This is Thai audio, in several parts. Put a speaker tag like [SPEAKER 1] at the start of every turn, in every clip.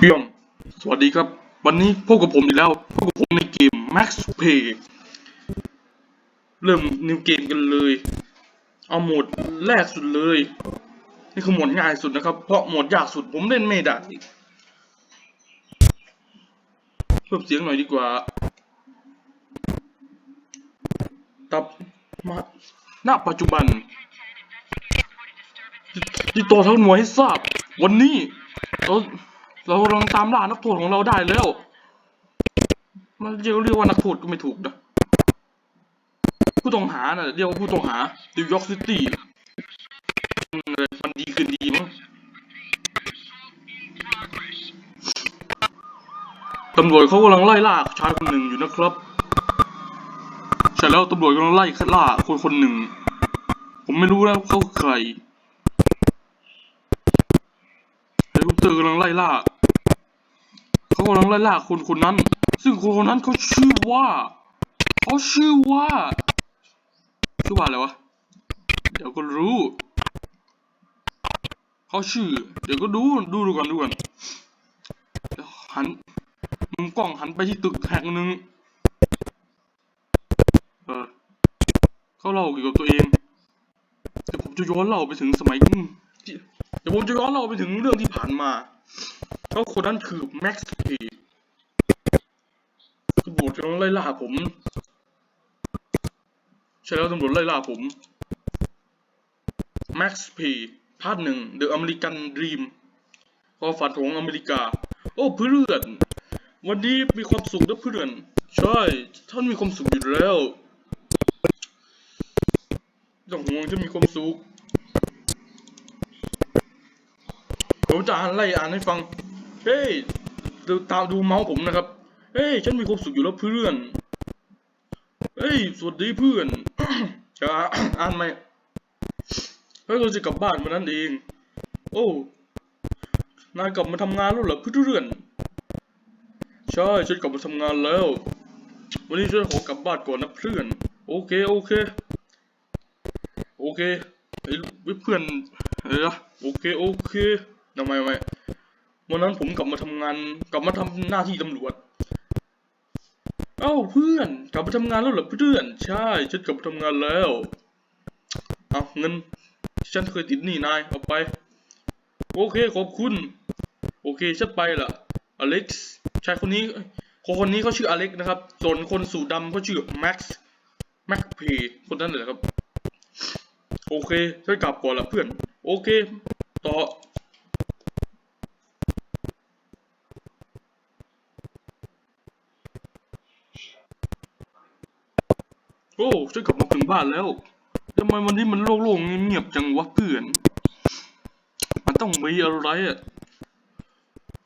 [SPEAKER 1] เยี่ยมสวัสดีครับ วันนี้พบกับผมอีกแล้วพบกับผมในเกม Max Pay เริ่มนิวเกมกันเลย เอาโหมดแรกสุดเลย นี่คือโหมดง่ายสุดนะครับ เพราะโหมดยากสุดผมเล่นไม่ได้เพิ่มเสียงหน่อยดีกว่า ตับมาณปัจจุบันติดต่อทั้งหน่วยให้ทราบ วันนี้เรา เรากำลังตามล่านักโทษของเราได้แล้ว มันเรียกเรียกว่านักโทษก็ไม่ถูกนะ ผู้ต้องหาน่ะเรียกว่าผู้ต้องหานิวยอร์กซิตี้มันดีขึ้นดีมั้งตำรวจเขากำลังไล่ล่าชายคนหนึ่งอยู่นะครับ ใช่แล้วตำรวจกำลังไล่ล่าคนคนหนึ่ง ผมไม่รู้แล้วเขาใครเฮลิคอปเตอร์กำลังไล่ล่า เขากำลังไล่ล่าคนคนนั้น ซึ่งคนคนนั้นเขาชื่อว่าเขาชื่อว่าชื่อว่าอะไรวะเดี๋ยวก็รู้เขาชื่อ เดี๋ยวก็ดูดูดูก่อนดูก่อนหันมุมกล้องหันไปที่ตึกแห่งหนึ่งเออเขาเล่าเกี่ยวกับตัวเองเดี๋ยวผมจะย้อนเล่าไปถึงสมัยอืมเดี๋ยวผมจะย้อนเล่าไปถึงเรื่องที่ผ่านมา แล้วคนนั้นคือแม็กซ์พีตำรวจกำลังไล่ล่าผมใช่แล้วตำรวจไล่ล่าผมแม็กซ์พีพาร์ทหนึ่ง The American Dream ความฝันของอเมริกา โอ้เพื่อน วันนี้มีความสุขนะเพื่อน ใช่ ท่านมีความสุขอยู่แล้วไม่ต้องห่วงฉันมีความสุขผมจะอ่านไล่อ่านให้ฟัง เฮ้ยดูตามดูเมาส์ผมนะครับ เฮ้ย ฉันมีความสุขอยู่แล้วเพื่อน เฮ้ย สวัสดีเพื่อนจะอ่านไหมเฮ้ยเราจะกลับบ้านวันนั้นเอง โอ้ นายกลับมาทำงานแล้วเหรอเพื่อน ใช่ ฉันกลับมาทำงานแล้ว วันนี้ฉันขอกลับบ้านก่อนนะเพื่อน โอเค โอเค โอเคไอ้เพื่อนเออโอเค โอเคทำไมไม่ วันนั้นผมกลับมาทำงาน กลับมาทำหน้าที่ตำรวจ เอ้าเพื่อนกลับมาทำงานแล้วเหรอเพื่อน ใช่ฉันกลับมาทำงานแล้วเอาเงินฉันเคยติดหนี้นายเอาไป โอเคขอบคุณ โอเคฉันไปละอเล็กซ์ชายคนนี้คนคนนี้เขาชื่ออเล็กนะครับ ส่วนคนสูทดำเขาชื่อแม็กซ์แม็กเพย์คนนั้นเลยครับ โอเคฉันกลับก่อนละเพื่อน โอเค ต่อ ฉันกลับมาถึงบ้านแล้วทำไมวันนี้มันโล่งๆเงียบจังวะเพื่อน มันต้องมีอะไรอะ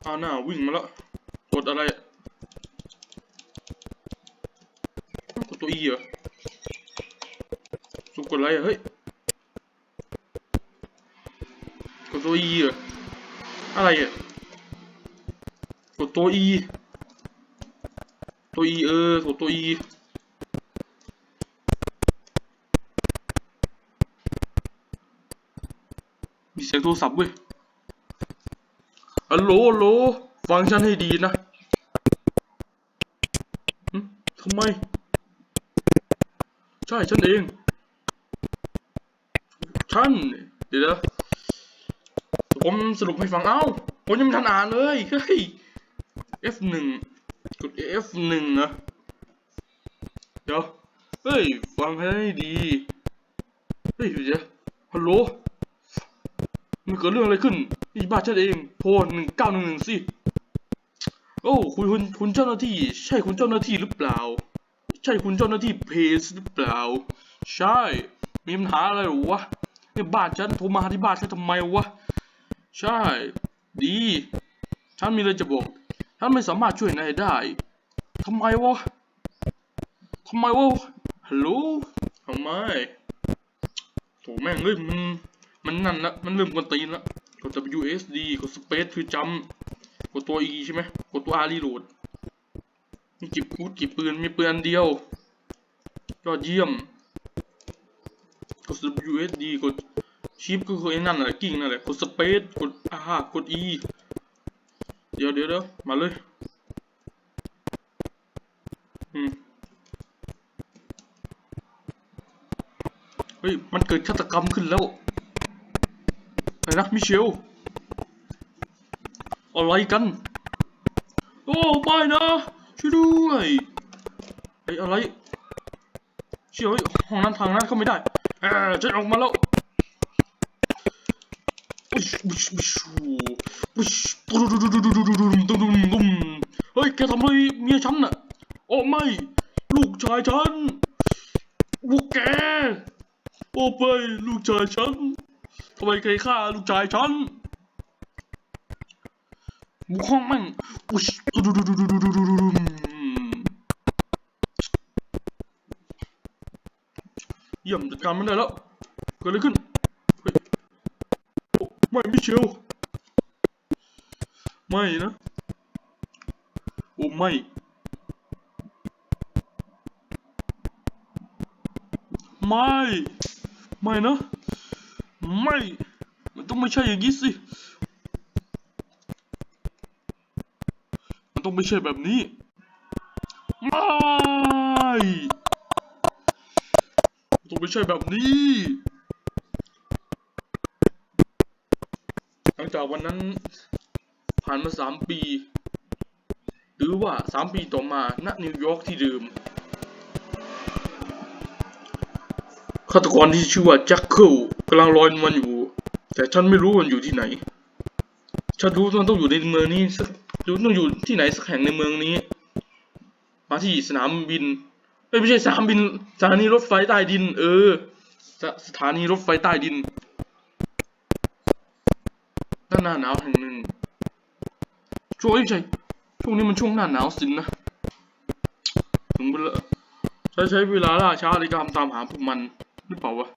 [SPEAKER 1] อาหน้าวิ่งมาแล้วกดอะไรอะกดตัวอีเหรอสุกกดอะไรอะเฮ้ยกดตัว E เหรออะไรอะกดตัว E ตัว E เออกดตัว E มีเสียงโทรศัพท์เว้ยฮัลโหลฮัลโหลฟังฉันให้ดีนะทำไม ใช่ฉันเอง ฉัน เดี๋ยวนผมสรุปให้ฟัง เอ้า ผมยังไม่ทันอ่านเลย เฮ้ย F1 กด F1 นะ เดี๋ยว เฮ้ย ฟังให้ดี เฮ้ย เดี๋ยวฮัลโหล มันเกิดเรื่องอะไรขึ้นนี่บ้านฉันเองโทรหนึ่งเก้าหนึ่งหนึ่งสิ โอ้คุณคุณคุณเจ้าหน้าที่ ใช่คุณเจ้าหน้าที่หรือเปล่า ใช่คุณเจ้าหน้าที่เพจหรือเปล่า ใช่ มีปัญหาอะไรหรอวะเนี่ยบ้านฉันโทรมาที่บ้านฉันทำไมวะ ใช่ ดี ฉันมีอะไรจะบอก ฉันไม่สามารถช่วยนายได้ทำไมวะทำไมวะฮัลโหลทำไมโถแม่งเอ้ยมัน มันนั่นละมันเริ่มกวนตีนละกด WSD กด Space คือจำกดตัว E ใช่ไหมกดตัว R รีโหลดมีจิบคูดจิบปืนมีปืนอันเดียวยอดเยี่ยมกด WSD กดชิปก็คือไอ้นั่นแหละกิ้งนั่นแหละกด Space กด R กด E เดี๋ยวเดี๋ยวเดี๋ยวมาเลยอืมเฮ้ย มันเกิดฆาตกรรมขึ้นแล้ว ไหนักมิเชลอะไรกัน โอ้ไปนะช่วยด้วยไอ้อะไรเชียวห้องนั้นทางนั้นเข้าไม่ได้เออฉันออกมาแล้วเฮ้ยแกทำอะไรเมียฉันน่ะโอ้ไม่ ลูกชายฉันลูกแก โอ้ไปลูกชายฉันำไมใครฆ่าลูกชายฉันบุกห้องแม่งอุ๊ยตุ๊ดตุ๊ดตุ๊ดตุ๊ดตุ๊ดตุ๊ดตุ๊ดเยี่ยมจัดการมันได้แล้ว เกิดอะไรขึ้น ไม่มิเชลไม่นะ โอ้ไม่ไม่ ไม่นะ ไม่ มันต้องไม่ใช่อย่างนี้สิ มันต้องไม่ใช่แบบนี้ ไม่ มันต้องไม่ใช่แบบนี้ หลังจากวันนั้นผ่านมาสามปี หรือว่าสามปีต่อมา ณ นิวยอร์กที่เดิมฆาตกรที่ชื่อว่าแจ็คเคิลำลังลอยนวลอยู่ แต่ฉันไม่รู้ว่ามันอยู่ที่ไหน ฉันรู้ว่ามันต้องอยู่ในเมืองนี้สักรือต้องอยู่ที่ไหนสักแห่งในเมืองนี้ มาที่สนามบินไม่ใช่สนามบิน สถานีรถไฟใต้ดิน เออสสถานีรถไฟใต้ดินด้านหน้าหนาวแห่งหนึ่งช่วงเอ้ยไม่ใช่ช่วงนี้มันช่วงหน้าหนาวสินนะถึงเวลาใช้ใช้เวลาล่าช้าในการตามหาพวกมันหรือเปล่าวะ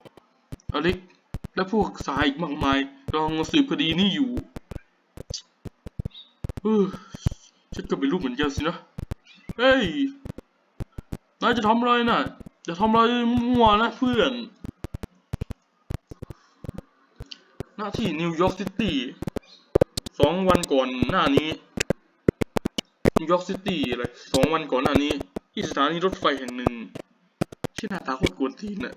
[SPEAKER 1] อเล็ก และพวกสายอีกมากมายกำลังสืบคดีนี้อยู่เออฉันก็ไม่รู้เหมือนกันสินะ เฮ้ย นายจะทำอะไรน่ะ จะทำอะไรมั่วนะเพื่อน หน้าที่นิวยอร์กซิตี้สองวันก่อนหน้านี้นิวยอร์กซิตี้อะไรสองวันก่อนหน้านี้ ที่สถานีรถไฟแห่งหนึ่งชื่อหน้าตาโคตรกวนตีนน่ะ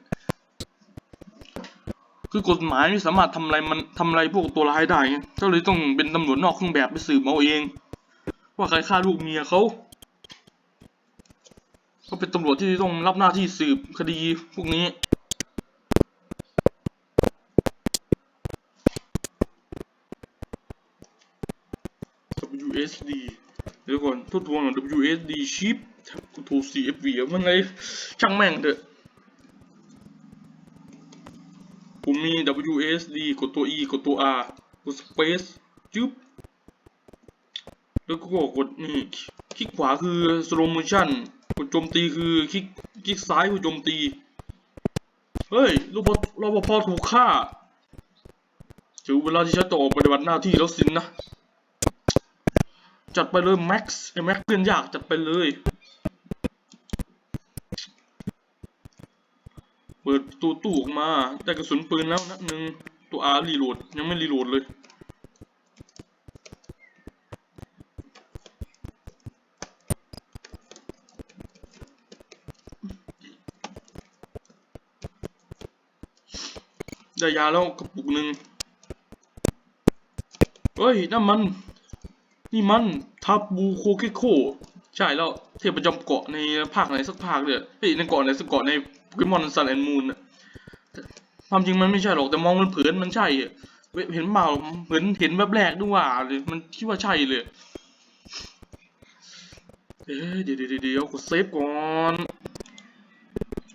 [SPEAKER 1] คือกฎหมายไม่สามารถทำอะไรมันทำอะไรพวกตัวร้ายได้ไงก็เลยต้องเป็นตำรวจนอกเครื่องแบบไปสืบเอาเอง ว่าใครฆ่าลูกเมียเขาก็เป็นตำรวจที่ต้องรับหน้าที่สืบคดีพวกนี้ WSD เดี๋ยวก่อนทดทวง WSD chip กูโทร CFV อะมันไงช่างแม่งเถอะ ผ มี WSD กดตัว E กดตัว R กด Space จึ๊บ แล้วก็กดนี่คลิกขวาคือ slow motion กดโจมตีคือคลิกคลิกซ้ายคือโจมตี เฮ้ยรปภรปภถูกฆ่าถึงเวลาที่ฉันต้องออกปฏิบัติหน้าที่แล้วสินนะ จัดไปเลยแม็กซ์ไอ้แม็กเพื่อนยากจัดไปเลย ปิดตัวตู้ออกมา ได้กระสุนปืนแล้วนัดหนึ่งตัวอาร์รีโหลด ยังไม่รีโหลดเลย ได้ยาแล้วกระปุกหนึ่งเฮ้ยนั่นมัน นี่มันทาบูโคเคโค ใช่แล้วเทพประจำเกาะในภาคไหนสักภาคเลยเฮ้ยในเกาะไหนสักเกาะใน โปเกมอนซันแอนมูนอะความจริงมันไม่ใช่หรอกแต่มองมันเผินมันใช่อะเห็นเปล่าเหมือนเห็นแบบแรกด้วยว่าเลยมันคิดว่าใช่เลยเอ๊ะเดี๋ยวเดี๋ยวเดี๋ยวกดเซฟก่อน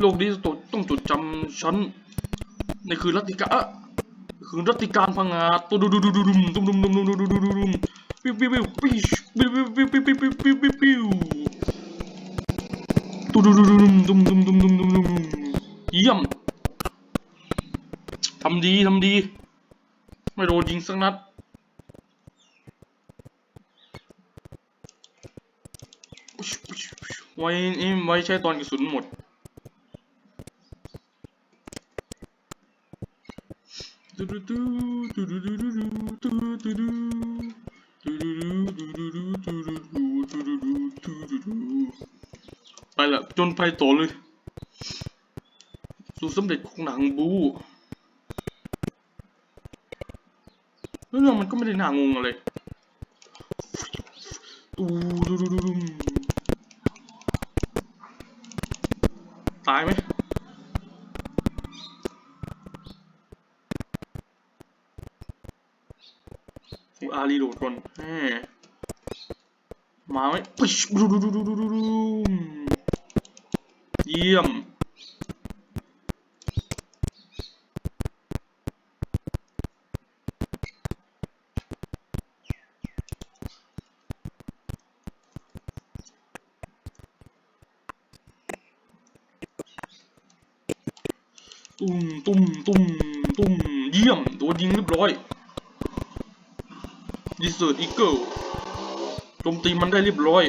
[SPEAKER 1] โลกนี้ต้องจดจำฉันในคืนรัติกาคืนรัตติการพังงาตุดุดุดุดุดุมดุมดุมดุมดุมดุมดุมดุมดุมปิ้วปิ้วปิ้วปิ้วปิ้วปิ้วปิ้วปิ้วปิ้วปิ้ว ปิ้วปิ้วตุดุดุดุดุมดุมดุมดุมดุมดุมดุมเยี่ยมทำดีทำดี ไม่โดนยิงสักนัดไว้ไว้ใช้ตอนกระสุนหมดดูดูดูดูดูดูดูดูดูดูดูดูดูดู จนไปต่อเลย สู่สำเร็จของหนังบูเรื่องมันก็ไม่ได้น่างงอะไรตูดูดูดูตายไหมกูอารีโหลดก่อนมาไหมปึ๊ชดูดูดูดูดูดูดู เยี่ยม ตุ้มตุ้มตุ้มตุ้มเยี่ยม โดนยิงเรียบร้อยดิเซอร์อีเกิลโจมตีมันได้เรียบร้อย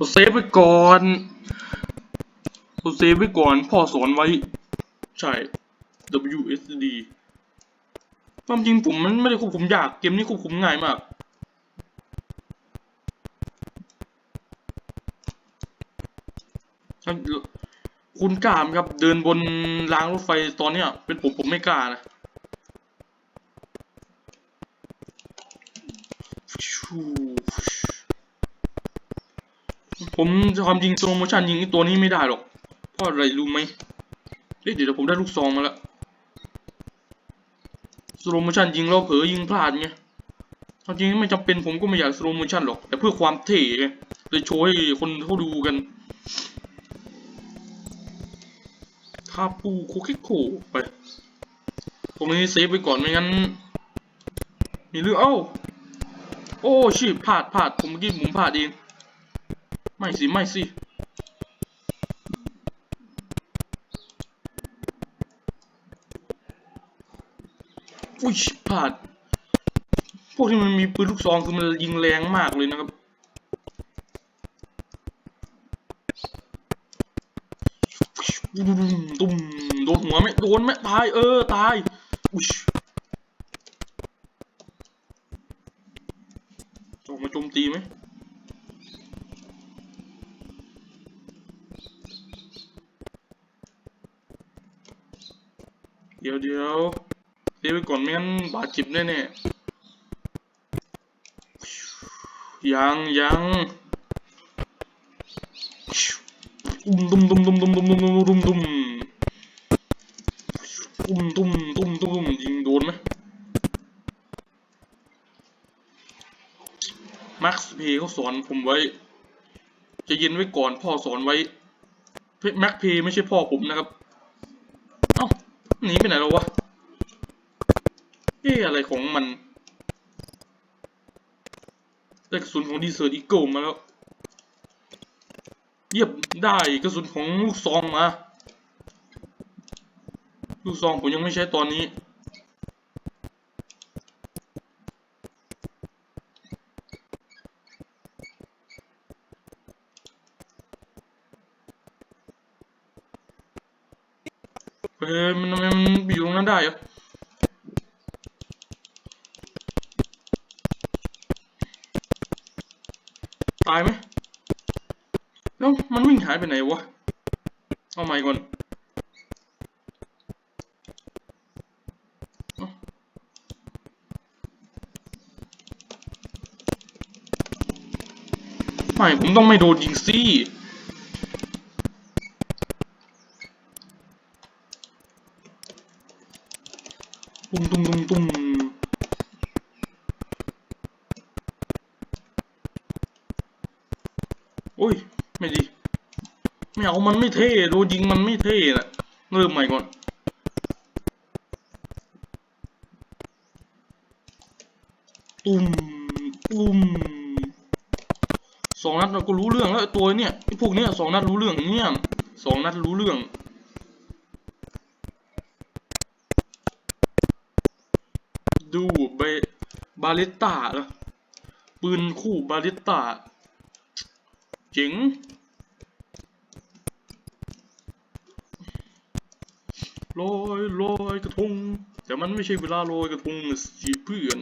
[SPEAKER 1] เราเซฟไว้ก่อนเราเซฟไว้ก่อนพ่อสอนไว้ ใช่ WSD ความจริงผมมันไม่ได้ควบคุมยาก เกมนี้ควบคุมง่ายมาก คุณกล้ามครับ เดินบนรางรถไฟตอนเนี้ย เป็นผมผมไม่กล้านะ ผมความจริงโซโมชันยิงไอ้ตัวนี้ไม่ได้หรอกเพราะอะไรรู้ไหมเฮ้ยเดี๋ยวผมได้ลูกซองมาแล้วสโลโมชันยิงแล้วเผลอยิงพลาดไงความจริงไม่จำเป็นผมก็ไม่อยากสโลโมชันหรอก แต่เพื่อความเท่ไงเลยโชว์ให้คนเขาดูกันทาปูโคคิโคไป ตรงนี้เซฟไว้ก่อนไม่งั้น มีเรื่องเอ้า โอ้ชิพลาดพลาดผมเมื่อกี้ผมพลาดเอง ไม่สิ ไม่สิ อุ้ยพลาด พวกที่มันมีปืนลูกซองคือมันยิงแรงมากเลยนะครับ ตุ้มโดนหัวไหมโดนไหมตาย เออ ตาย อุ้ยออกมาโจมตีไหม ดี๋ยวเดี๋ยวเดี๋ยวไปก่อนไม่งั้นบาดเจ็บแน่ๆยังยังตุ้มตุ้มตุ้มตุ้มตุ้มตุ้มตุ้มตุ้มตุ้มตุ้มตุ้มตุ้มตุ้มตุ้มยิงโดนไหมมาร์คเพย์เขาสอนผมไว้ จะย็นไว้ก่อนพ่อสอนไว้แม็กเพย์ไม่ใช่พ่อผมนะครับ หนีไปไหนแล้ววะเอ๊ะอะไรของมันได้กระสุนของดีเซอร์อีโก้มาแล้วเยียบได้กระสุนของลูกซองมา ลูกซองผมยังไม่ใช้ตอนนี้ เฮ้ยมันทำไมมันอยู่ตรงนั้นได้อะตายไหมแล้วมันวิ่งหายไปไหนวะ เอาใหม่ก่อนไม่ผมต้องไม่โดนยิงซี่ตุ้มตุ้มตุ้มตุ้มโอ้ย ไม่ดี ไม่เอามันไม่เท่โดนยิงมันไม่เท่นะเริ่มใหม่ก่อน ตุ้มตุ้มสองนัดเราก็รู้เรื่องแล้วตัวเนี่ยไอ้พวกเนี้ยสองนัดรู้เรื่องเนี่ยสองนัดรู้เรื่องดูเบบาลิต้าเหรอปืนคู่บาลิต้า จิงลอยลอยกระทง แต่มันไม่ใช่เวลาลอยกระทงสิเพื่อน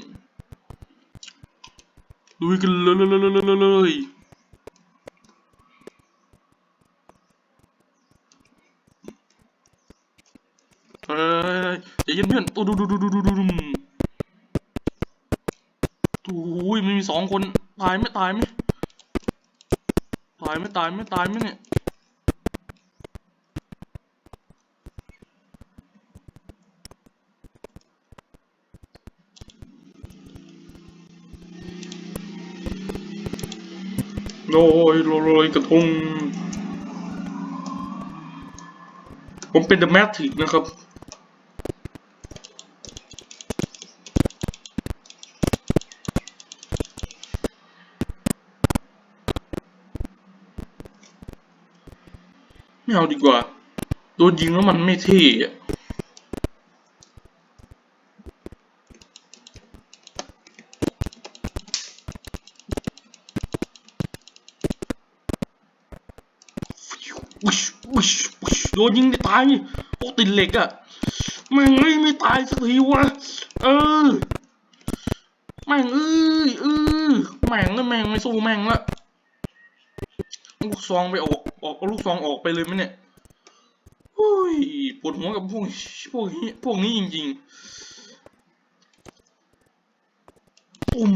[SPEAKER 1] ลุยกันเลยเฮ้ยใจเย็นเพื่อนตูดูดูดูดูดูดูดูยมันมีสองคน ตายไหมตายไหม ไหม่ตายไหม่ตายไหมเนี่ยโรยโรยโรยกระทง ผมเป็น The Matrix นะครับ ไม่เอาดีกว่า โดนยิงแล้วมันไม่เท่อุ้ยอุ๊ยอุ๊ยโดนยิงได้ตายโอ้ติดเหล็กอะแม่งเอ้ยไม่ตายสักทีวะ เออ แม่งเอ้ยเออแม่งนะแม่งไม่สู้แม่งละ ลูกซองไปออกออกลูกซองออกไปเลยไหมเนี่ยโอ้ยปวดหัวกับพวกพวกนี้พวกนี้จริงๆปุ่ม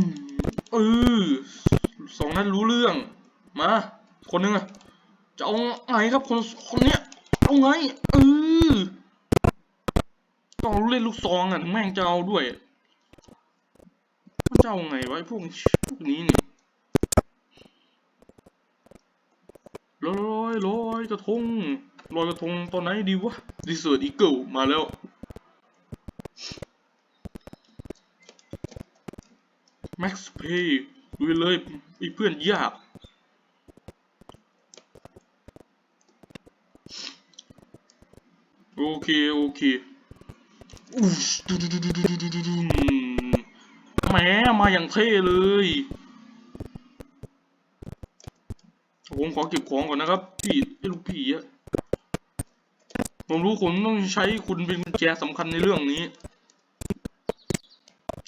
[SPEAKER 1] เออสองนั้นรู้เรื่อง มา คนหนึงอะจะเอาไงครับคนคนเนี้ยเอาไงเออต้องเล่นลูกซองอะแม่งจะเอาด้วยจะเอาไงวะไอ้พวกพวกนี้เนี่ยายลอยกระทงลอยกระทงตอนไหนดีวะดีเซอร์อีเกิลมาแล้ว แม็กซ์เพย์ดูเลยอีเพื่อนยากโอเค โอเคอู้ดูดูดูดูดูดูดูแหมมาอย่างเท่เลย ขอเก็บของก่อนนะครับ พี่ไอ้ลูกพี่อะผมรู้คุณต้องใช้คุณเป็นกุญแจสำคัญในเรื่องนี้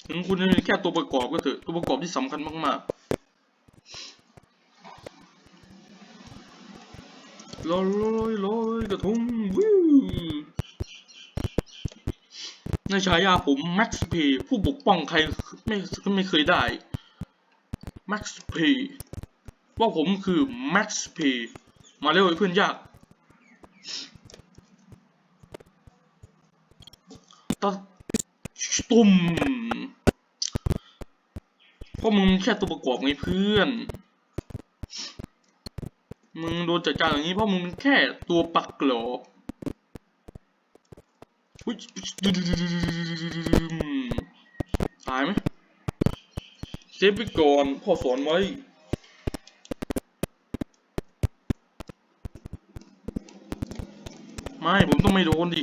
[SPEAKER 1] ถึงคุณจะเป็นแค่ตัวประกอบก็เถอะตัวประกอบที่สำคัญมากๆลอยลอยลอยกระทงวิวในฉายาผมแม็กซ์เพย์ผู้ปกป้องใครไม่ไม่เคยได้แม็กซ์เพย์ ว่าผมคือแม็กซ์พีมาเร็วไอ้เพื่อนยาก ตะตุ่มเพราะมึงแค่ตัวประกอบไงเพื่อน มึงโดนจัดการอย่างนี้เพราะมึงแค่ตัวปักหลอกอุ๊ยตายไหมเซฟไปก่อนพ่อสอนไว้ ไม่ ผมต้องไม่โดนดิ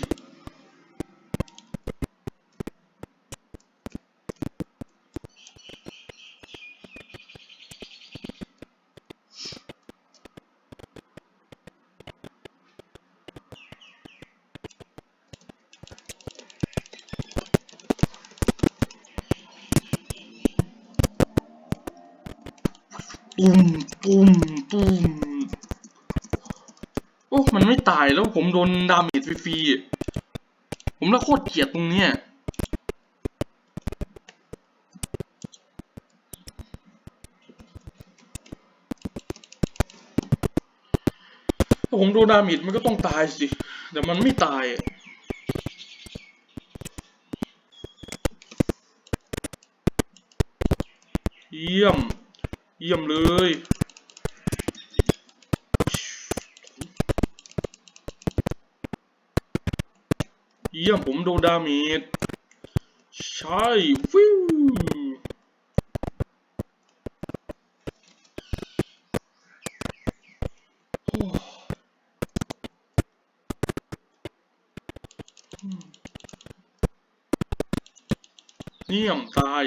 [SPEAKER 1] ตุ้มตุ้มตุ้ม มันไม่ตายแล้วผมโดนดาเมจฟรีๆผมแล้วโคตรเกลียดตรงเนี้ยถ้าผมโดนดาเมจมันก็ต้องตายสิ แต่มันไม่ตายเยี่ยม เยี่ยมเลย เยี่ยมผมโดนดาเมจใช่ฟิวเยี่ยมตาย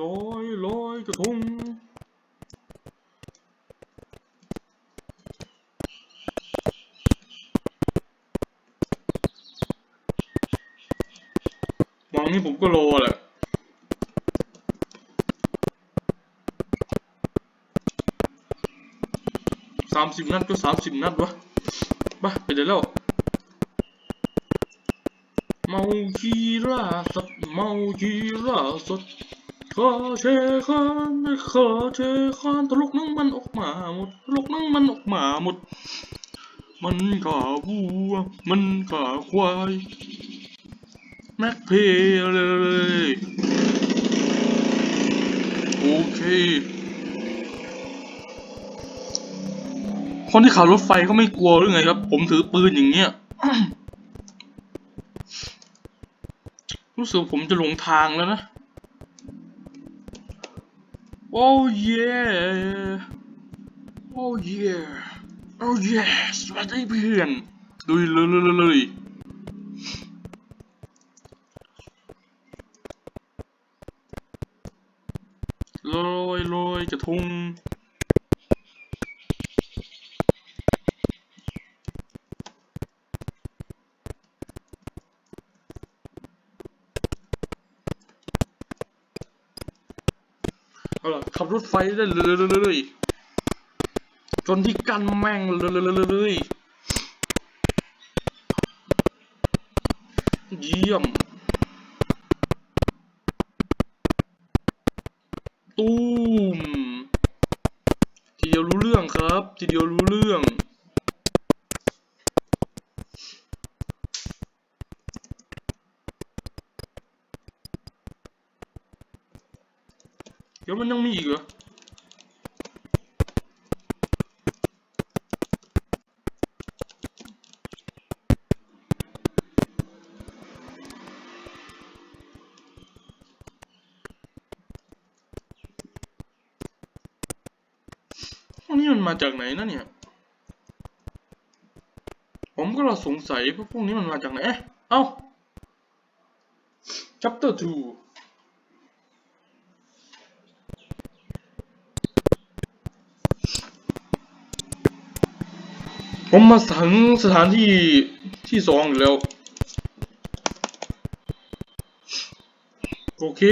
[SPEAKER 1] ลอยลอยกระทง วางนี่ผมก็รอแหละสามสิบนัดก็สามสิบนัดวะไปไปเดี๋ยวแล้วเมาคีราสัตว์เมาคีราสัตว์ข้าเชคานไม่ข้าเชคานตลกนั่งมันออกมาหมดตลกนั่งมันออกมาหมด มันขาวัว มันขาควาย แม็กเพย์เลยโอเค คนที่ขับรถไฟเขาไม่กลัวหรือไงครับ ผมถือปืนอย่างเงี้ย รู้สึกผมจะหลงทางแล้วนะ โอ้เย่โอ้เย่โอ้เย่สวัสดีเพื่อนลุยเลยเลยเลยเลยลอยลอย กระทุงเอาล่ะขับรถไฟได้เลยจนที่กันแม่งเลยเยี่ยม ตูม ทีเดียวรู้เรื่องครับ ทีเดียวรู้เรื่อง เดี๋ยวมันยังมีอีกเหรอ วกนี้มันมาจากไหนนะเนี่ย ผมก็เราสงสัยพวกพวกนี้มันมาจากไหน เอ้า chapter 2ผมมาถึงสถานที่ที่สองแล้ว โอเค